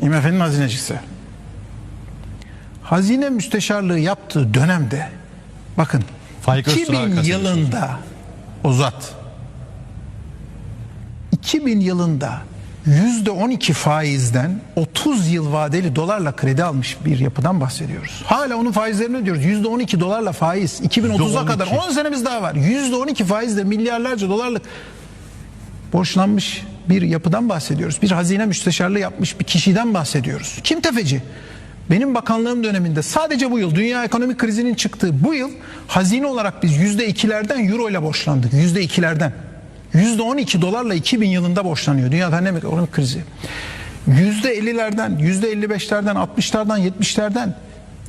IMF'nin hazinecisi. Hazine müsteşarlığı yaptığı dönemde bakın Faik Öztürk'ü 2000 arkasına yılında uzat 2000 yılında %12 faizden 30 yıl vadeli dolarla kredi almış bir yapıdan bahsediyoruz. Hala onun faizlerini ödüyoruz. %12 dolarla faiz. 2030'a %12. kadar 10 senemiz daha var. %12 faizle milyarlarca dolarlık borçlanmış bir yapıdan bahsediyoruz. Bir hazine müsteşarlığı yapmış bir kişiden bahsediyoruz. Kim tefeci? Benim bakanlığım döneminde sadece bu yıl dünya ekonomik krizinin çıktığı bu yıl hazine olarak biz yüzde ikilerden euro ile borçlandık. Yüzde ikilerden. Yüzde on iki dolarla 2000 yılında borçlanıyor dünya ekonomik krizi. Yüzde ellilerden, yüzde elli beşlerden, altmışlardan, yetmişlerden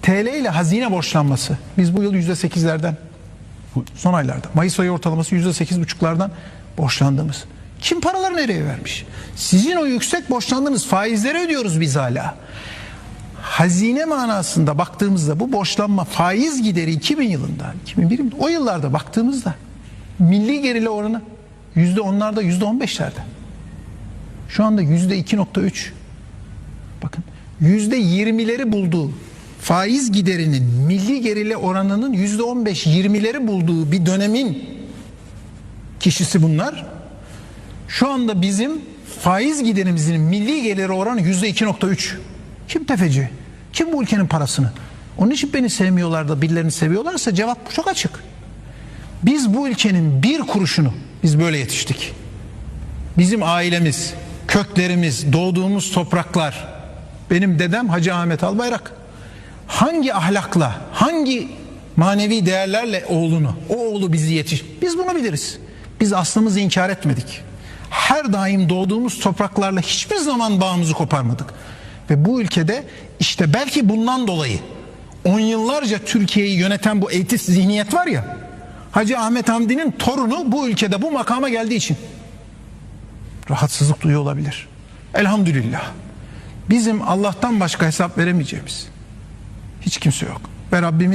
TL ile hazine borçlanması. Biz bu yıl yüzde sekizlerden son aylarda. Mayıs ayı ortalaması yüzde sekiz buçuklardan borçlandığımız. Kim paraları nereye vermiş? Sizin o yüksek borçlandığınız faizleri ödüyoruz biz hala. Hazine manasında baktığımızda bu borçlanma faiz gideri 2000 yılında, 2001 yılında, o yıllarda baktığımızda milli gerile oranı yüzde onlarda yüzde on beşlerde. Şu anda yüzde 2.3. Bakın yüzde yirmileri bulduğu faiz giderinin milli gerile oranının yüzde 15-20'leri bulduğu bir dönemin kişisi bunlar. Şu anda bizim faiz giderimizin milli geliri oranı yüzde 2.3. Kim tefeci? Kim bu ülkenin parasını? Onun için beni sevmiyorlar da birilerini seviyorlarsa cevap çok açık. Biz bu ülkenin bir kuruşunu biz böyle yetiştik. Bizim ailemiz, köklerimiz, doğduğumuz topraklar. Benim dedem Hacı Ahmet Albayrak. Hangi ahlakla, hangi manevi değerlerle oğlunu, o oğlu bizi yetiş. Biz bunu biliriz. Biz aslımızı inkar etmedik. Her daim doğduğumuz topraklarla hiçbir zaman bağımızı koparmadık. Ve bu ülkede işte belki bundan dolayı on yıllarca Türkiye'yi yöneten bu eğitim zihniyet var ya Hacı Ahmet Hamdi'nin torunu bu ülkede bu makama geldiği için rahatsızlık duyuyor olabilir. Elhamdülillah. Bizim Allah'tan başka hesap veremeyeceğimiz hiç kimse yok. Ve Rabbimin